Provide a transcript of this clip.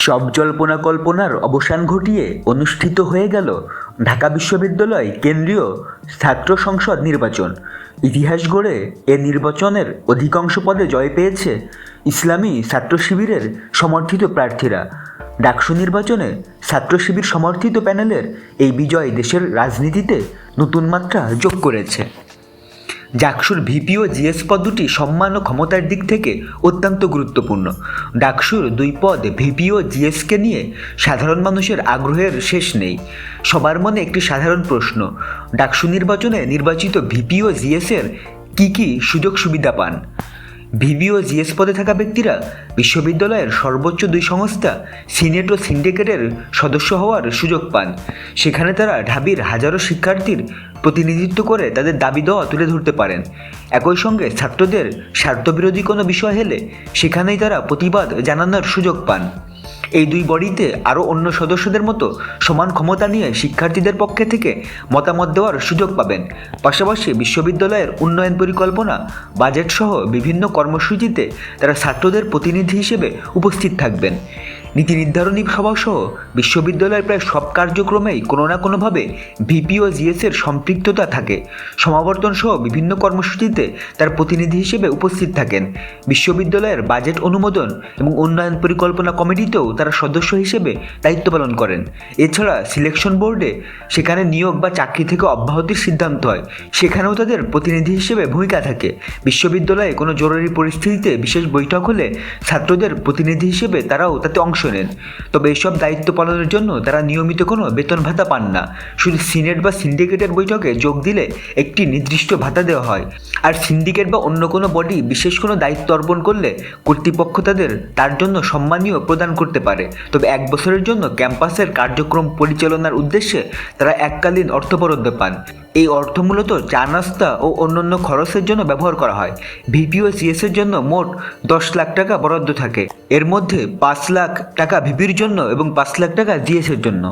সব জল্পনা কল্পনার অবসান ঘটিয়ে অনুষ্ঠিত হয়ে গেল ঢাকা বিশ্ববিদ্যালয় কেন্দ্রীয় ছাত্র সংসদ নির্বাচন। ইতিহাস গড়ে এ নির্বাচনের অধিকাংশ পদে জয় পেয়েছে ইসলামী ছাত্র শিবিরের সমর্থিত প্রার্থীরা। ডাকসু নির্বাচনে ছাত্র শিবির সমর্থিত প্যানেলের এই বিজয় দেশের রাজনীতিতে নতুন মাত্রা যোগ করেছে। ডাকসুর ভিপি ও জিএস পদ দুটি সম্মান ও ক্ষমতার দিক থেকে অত্যন্ত গুরুত্বপূর্ণ। ডাকসুর দুই পদ ভিপি ও জিএসকে নিয়ে সাধারণ মানুষের আগ্রহের শেষ নেই। সবার মনে একটি সাধারণ প্রশ্ন, ডাকসু নির্বাচনে নির্বাচিত ভিপি ও জিএসের কী কী সুযোগ সুবিধা পান? ভিভি ও জিএস পদে থাকা ব্যক্তিরা বিশ্ববিদ্যালয়ের সর্বোচ্চ দুই সংস্থা, সিনেট ও সিন্ডিকেটের সদস্য হওয়ার সুযোগ পান। সেখানে তারা ঢাবির হাজারো শিক্ষার্থীর প্রতিনিধিত্ব করে তাদের দাবি দেওয়া তুলে ধরতে পারেন। একই সঙ্গে ছাত্রদের স্বার্থবিরোধী কোনো বিষয় হলে সেখানেই তারা প্রতিবাদ জানানোর সুযোগ পান। এই দুই বডিতে আরও অন্য সদস্যদের মতো সমান ক্ষমতা নিয়ে শিক্ষার্থীদের পক্ষে থেকে মতামত দেওয়ার সুযোগ পাবেন। পাশাপাশি বিশ্ববিদ্যালয়ের উন্নয়ন পরিকল্পনা বাজেট সহ বিভিন্ন কর্মসূচিতে তারা ছাত্রদের প্রতিনিধি হিসেবে উপস্থিত থাকবেন। নীতি নির্ধারণী সভাসহ বিশ্ববিদ্যালয়ের প্রায় সব কার্যক্রমেই কোনো না কোনোভাবে ভিপি ও জিএসের সম্পৃক্ততা থাকে। সমাবর্তন সহ বিভিন্ন কর্মসূচিতে তার প্রতিনিধি হিসেবে উপস্থিত থাকেন। বিশ্ববিদ্যালয়ের বাজেট অনুমোদন এবং উন্নয়ন পরিকল্পনা কমিটিতেও তারা সদস্য হিসেবে দায়িত্ব পালন করেন। এছাড়া সিলেকশন বোর্ডে সেখানে নিয়োগ বা চাকরি থেকে অব্যাহতির সিদ্ধান্ত হয়। সেখানেও তাদের প্রতিনিধি হিসেবে ভূমিকা থাকে। বিশ্ববিদ্যালয়ে কোনো জরুরি পরিস্থিতিতে বিশেষ বৈঠক হলে ছাত্রদের প্রতিনিধি হিসেবে তারাও তাতে অংশ নেন তবে এসব দায়িত্ব পালনের জন্য তারা নিয়মিত কোনো বেতন ভাতা পান না। শুধু সিনেট বা সিন্ডিকেটের বৈঠকে যোগ দিলে একটি নির্দিষ্ট ভাতা দেওয়া হয়। আর সিন্ডিকেট বা অন্য কোনো বডি বিশেষ কোনো দায়িত্ব অর্পণ করলে কর্তৃপক্ষ তাদের, তার জন্য সম্মানীয় প্রদান করতে পারে। তবে এক বছরের জন্য ক্যাম্পাসের কার্যক্রম পরিচালনার উদ্দেশ্যে তারা এককালীন অর্থ বরাদ্দ পান। এই অর্থ মূলত চা নাস্তা ও অন্যান্য খরচের জন্য ব্যবহার করা হয়। ভিপিও ও সিএস এর জন্য মোট দশ লাখ টাকা বরাদ্দ থাকে। এর মধ্যে পাঁচ লাখ টাকা ভিপির জন্য এবং পাঁচ লাখ টাকা জিএস এর জন্য।